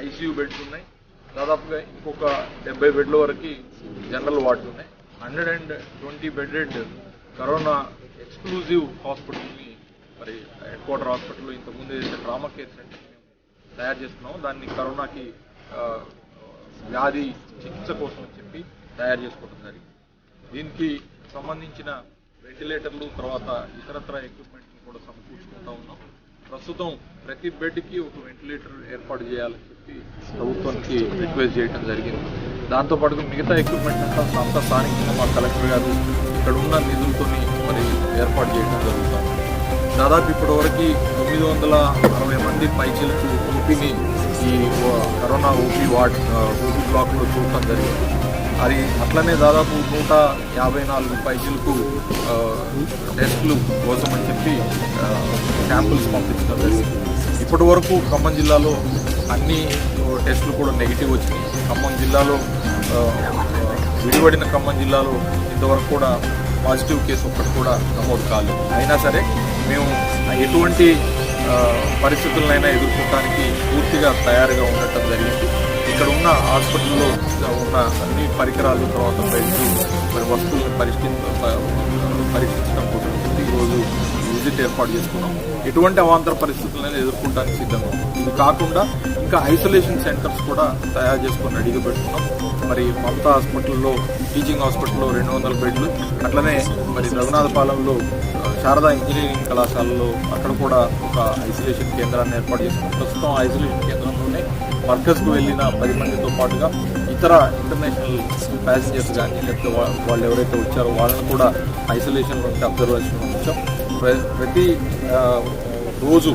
ICU beds ఉన్నాయి. దాదాపుగా ఇంకొక డెబ్బై బెడ్ల వరకు జనరల్ వార్డ్స్ ఉన్నాయి. Hundred and twenty bedded corona exclusive హాస్పిటల్ని మరి హెడ్ క్వార్టర్ హాస్పిటల్ ఇంతకుముందు ఏదైతే ట్రామా కేర్ సెంటర్ తయారు చేస్తున్నామో దాన్ని కరోనాకి వ్యాధి చికిత్స కోసం అని చెప్పి తయారు చేసుకోవడం జరిగింది. దీనికి సంబంధించిన వెంటిలేటర్లు తర్వాత ఇతరత్ర ఎక్విప్మెంట్ని కూడా సమకూర్చుకుంటా ఉన్నాం. ప్రస్తుతం ప్రతి బెడ్కి ఒక వెంటిలేటర్ ఏర్పాటు చేయాలని చెప్పి ప్రభుత్వానికి రిక్వెస్ట్ చేయడం జరిగింది. దాంతోపాటు మిగతా ఎక్విప్మెంట్ అంతా అంతా స్థానికంగా మా కలెక్టర్ గారు ఇక్కడ ఉన్న నిధులతోని మరి ఏర్పాటు చేయడం జరుగుతుంది. దాదాపు ఇప్పటి వరకు తొమ్మిది వందల అరవై మంది పైచీలకు ఓపీని ఈ కరోనా ఓపీ వార్డ్ ఓపీ బ్లాక్లో చూడటం జరిగింది. అది అట్లనే దాదాపు నూట యాభై నాలుగు పైచీలకు టెస్టులు కోసం అని చెప్పి శాంపుల్స్ పంపించడం జరిగింది. ఇప్పటి వరకు ఖమ్మం జిల్లాలో అన్ని టెస్టులు కూడా నెగిటివ్ వచ్చినాయి. ఖమ్మం జిల్లాలో విడిపడిన ఖమ్మం జిల్లాలో ఇంతవరకు కూడా పాజిటివ్ కేసు ఒక్కటి కూడా నమోదు కాలేదు. అయినా సరే మేము ఎటువంటి పరిస్థితులనైనా ఎదుర్కోవడానికి పూర్తిగా తయారుగా ఉండటం జరిగింది. ఇక్కడ ఉన్న హాస్పిటల్లో ఉన్న అన్ని పరికరాలు తర్వాత బెడ్స్ మరి వస్తువులను పరిష్కరి పరీక్షించడం కోసం ఈరోజు విజిట్ ఏర్పాటు చేసుకున్నాం. ఎటువంటి అవాంతర పరిస్థితులను ఎదుర్కొంటానికి సిద్ధంగా ఇది కాకుండా ఇంకా ఐసోలేషన్ సెంటర్స్ కూడా తయారు చేసుకొని రెడీగా పెట్టుకున్నాం మరి మమతా హాస్పిటల్లో టీచింగ్ హాస్పిటల్లో రెండు వందల బెడ్లు అట్లనే మరి రఘునాథపాలెంలో శారదా ఇంజనీరింగ్ కళాశాలలో అక్కడ కూడా ఒక ఐసోలేషన్ కేంద్రాన్ని ఏర్పాటు చేసుకున్నాం ప్రస్తుతం ఐసోలేషన్ కేంద్రంలోనే వర్కర్స్కు వెళ్ళిన పది మందితో పాటుగా ఇతర ఇంటర్నేషనల్ ప్యాసింజర్స్ కానీ లేకపోతే వాళ్ళు ఎవరైతే వచ్చారో వాళ్ళని కూడా ఐసోలేషన్ నుండి అబ్జర్వేషన్ ఉంచాం ప్ర- ప్రతి రోజు